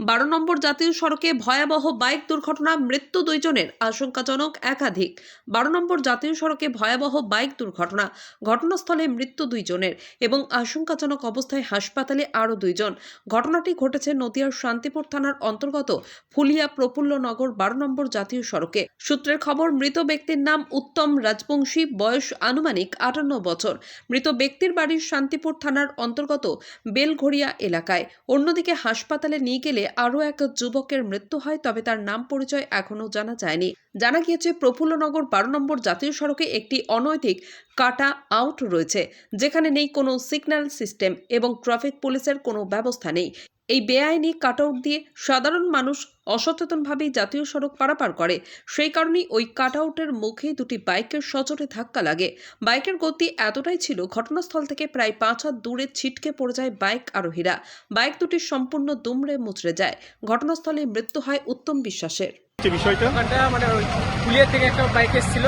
বারো নম্বর জাতীয় সড়কে ভয়াবহ বাইক দুর্ঘটনা, মৃত্যু দুইজনের, আশঙ্কাজনক একাধিক। বারো নম্বর জাতীয় সড়কে ভয়াবহ বাইক দুর্ঘটনা, ঘটনাস্থলে মৃত্যু দুইজনের এবং আশঙ্কাজনক অবস্থায় হাসপাতালে আরও দুইজন। ঘটনাটি ঘটেছে নদিয়ার শান্তিপুর থানার অন্তর্গত ফুলিয়া প্রফুল্লনগর বারো নম্বর জাতীয় সড়কে। সূত্রের খবর, মৃত ব্যক্তির নাম উত্তম রাজবংশী, বয়স আনুমানিক আটান্ন বছর। মৃত ব্যক্তির বাড়ির শান্তিপুর থানার অন্তর্গত বেলঘড়িয়া এলাকায়। অন্যদিকে হাসপাতালে নিয়ে গেলে আরও এক যুবকের মৃত্যু হয়, তবে তার নাম পরিচয় এখনও জানা যায়নি। জানা গিয়েছে, প্রফুল্লনগর বারো নম্বর জাতীয় সড়কে একটি অনৈতিক কাটা আউট রয়েছে, যেখানে নেই কোনো সিগন্যাল সিস্টেম এবং ট্রাফিক পুলিশের কোনো ব্যবস্থা নেই। এই বেআইনি কাটআউট দিয়ে সাধারণ মানুষ অসচেতনভাবেই জাতীয় সড়ক পারাপার করে। সেই কারণেই ওই কাটআউটের মুখে দুটি বাইকের সজোরে ধাক্কা লাগে। বাইকের গতি এতটাই ছিল ঘটনাস্থল থেকে প্রায় পাঁচ হাত দূরে ছিটকে পড়ে যায় বাইক আরোহীরা। বাইক দুটি সম্পূর্ণ দুমড়ে মুচড়ে যায়। ঘটনাস্থলে মৃত্যু হয় উত্তম বিশ্বাসের। বিষয়টা? মানে ওই পুলিয়া থেকে একটা বাইক এসেছিল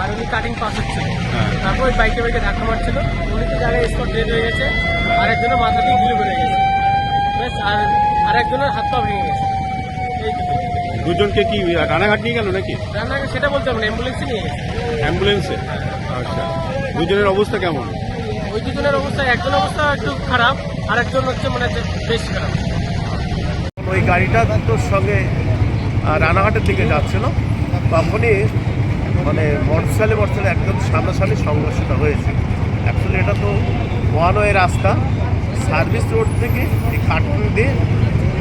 আর উনি কাটিং পাস হচ্ছিল। হ্যাঁ। তারপর ওই বাইকে বাইকে ধাক্কা মারছিল। উনি তো জায়গায় স্পট ডেড হয়ে গেছে। মাথা দিয়ে গুলি বেড়ে গেছে। আর আর একজনের হাত পা ভেঙে গেছে। দুজনকে কি রানাঘাট নিয়ে গেল নাকি? রান্নাকে সেটা বলতে হবে না অ্যাম্বুলেন্সে নিয়ে গেছে। অ্যাম্বুলেন্সে? আচ্ছা। দুজনের অবস্থা কেমন? ওই দুজনের অবস্থা একজন অবস্থা একটু খারাপ আর একজন হচ্ছে মানে বেশ খারাপ। ওই গাড়িটা তোর সঙ্গে রানাঘাটের দিকে যাচ্ছিল। তখনই মানে মোটরসাইকেলে মোটরসাইকেলে একদম সামনাসামনি সংঘর্ষটা হয়েছে। অ্যাকচুয়ালি এটা তো ওয়ান ওয়ে রাস্তা। সার্ভিস রোড থেকে এই কাটুন দিয়ে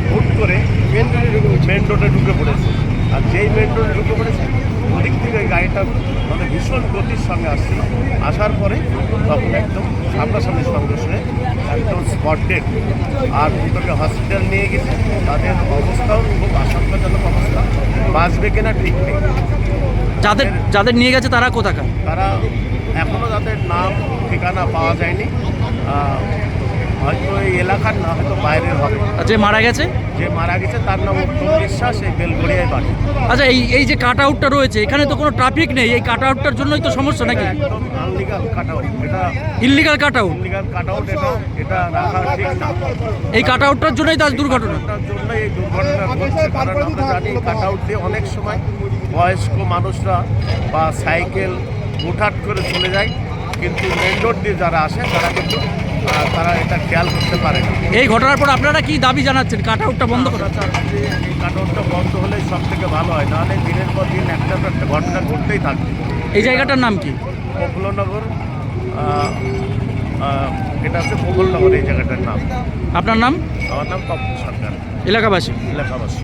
হুট করে মেন মেন রোডে ঢুকে পড়েছে। আর যেই মেন রোডে ঢুকে পড়েছে ওদিক থেকে ওই গাড়িটা মানে ভীষণ গতির সঙ্গে আসছিল। আসার পরে তখন একদম সামনাসামনি সংঘর্ষ হয়ে একদম স্পট ডেড আর দুটোকে হসপিটাল নিয়ে গেছে। তাদের অবস্থাও খুব আশঙ্কাজনক অবস্থা। বাঁচবে কিনা ঠিক নেই। যাদের যাদের নিয়ে গেছে তারা কোথাকার? তারা এখনও তাদের নাম ঠিকানা পাওয়া যায়নি। হয়তো এই এলাকার না হয়তো বাইরের হবে। যে মারা গেছে? যে মারা গেছে তার নাম উত্তম বিশ্বাস এই বেলগড়িয়ায় বাড়ি। আচ্ছা এই এই যে কাট আউটটা রয়েছে এখানে তো কোনো ট্রাফিক নেই এই কাট আউটটার জন্যই তো সমস্যা নাকি? একদম আনলিগাল কাট আউট এটা illegal cut out illegal cut out এটা এটা রাখা ঠিক না। এই কাট আউটটার জন্যই তো আজ দুর্ঘটনা। তার জন্য এই দুর্ঘটনা ঘটছে কারণ আমরা জানি কাট আউট দিয়ে অনেক সময় বয়স্ক মানুষরা বা সাইকেল হুটহাট করে চলে যায় কিন্তু মেন রোড দিয়ে যারা আসে তারা কিন্তু তারা এটা খেয়াল করতে পারে না। এই ঘটনার পর আপনারা কি দাবি জানাচ্ছেন? কাট আউটটা বন্ধ করা। এই কাটআউটটা বন্ধ হলে সব থেকে ভালো হয় নাহলে দিনের পর দিন একটা একটা ঘটনা ঘটতেই থাকবে। এই জায়গাটার নাম কি? প্রফুল্লনগর এটা হচ্ছে প্রফুল্লনগর এই জায়গাটার নাম। আপনার নাম? আমার নাম তপন সরকার। এলাকাবাসী। এলাকাবাসী।